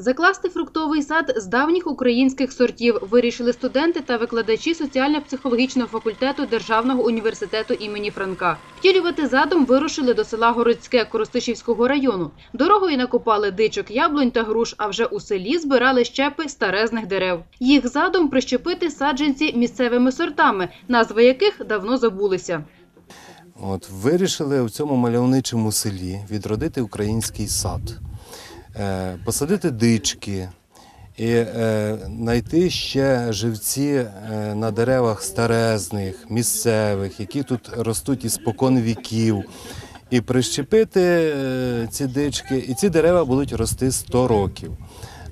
Закласти фруктовий сад з давніх українських сортів вирішили студенти та викладачі соціально-психологічного факультету Державного університету імені Франка. Втілювати задум вирушили до села Городське Коростишівського району. Дорогою накопали дичок, яблунь та груш, а вже у селі збирали щепи старезних дерев. Їх задум прищепити саджанці місцевими сортами, назви яких давно забулися. От, вирішили в цьому мальовничому селі відродити український сад, посадити дички і е, знайти ще живці е, на деревах старезних, місцевих, які тут ростуть із спокон віків. І прищепити е, ці дички, і ці дерева будуть рости 100 років.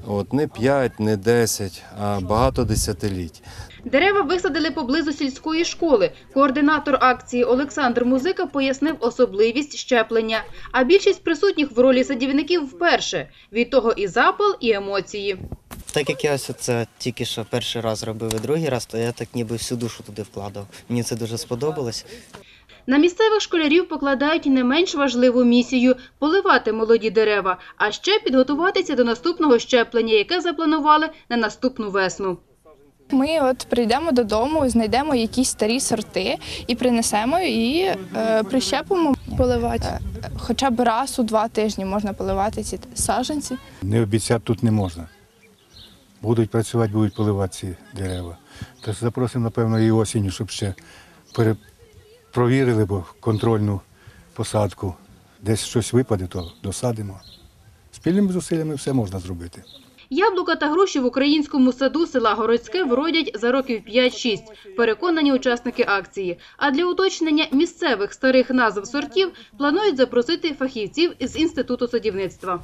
От, не 5, не 10, а багато десятиліть. Дерева висадили поблизу сільської школи. Координатор акції Олександр Музика пояснив особливість щеплення. А більшість присутніх в ролі садівників вперше. Від того і запал, і емоції. Так як я ось це тільки що перший раз робив і другий раз, то я так ніби всю душу туди вкладав. Мені це дуже сподобалось. На місцевих школярів покладають не менш важливу місію – поливати молоді дерева, а ще підготуватися до наступного щеплення, яке запланували на наступну весну. Ми от прийдемо додому, знайдемо якісь старі сорти і принесемо і е, прищепимо поливати. Е, Хоча б раз у два тижні можна поливати ці саджанці. Не обіцяти тут не можна. Будуть працювати, будуть поливати ці дерева. Тож запросимо, напевно, і осінню, щоб ще пере... провірили бо контрольну посадку. Десь щось випаде, то досадимо. Спільними зусиллями все можна зробити. Яблука та груші в українському саду села Городське вродять за років 5-6, переконані учасники акції. А для уточнення місцевих старих назв сортів планують запросити фахівців з Інституту садівництва.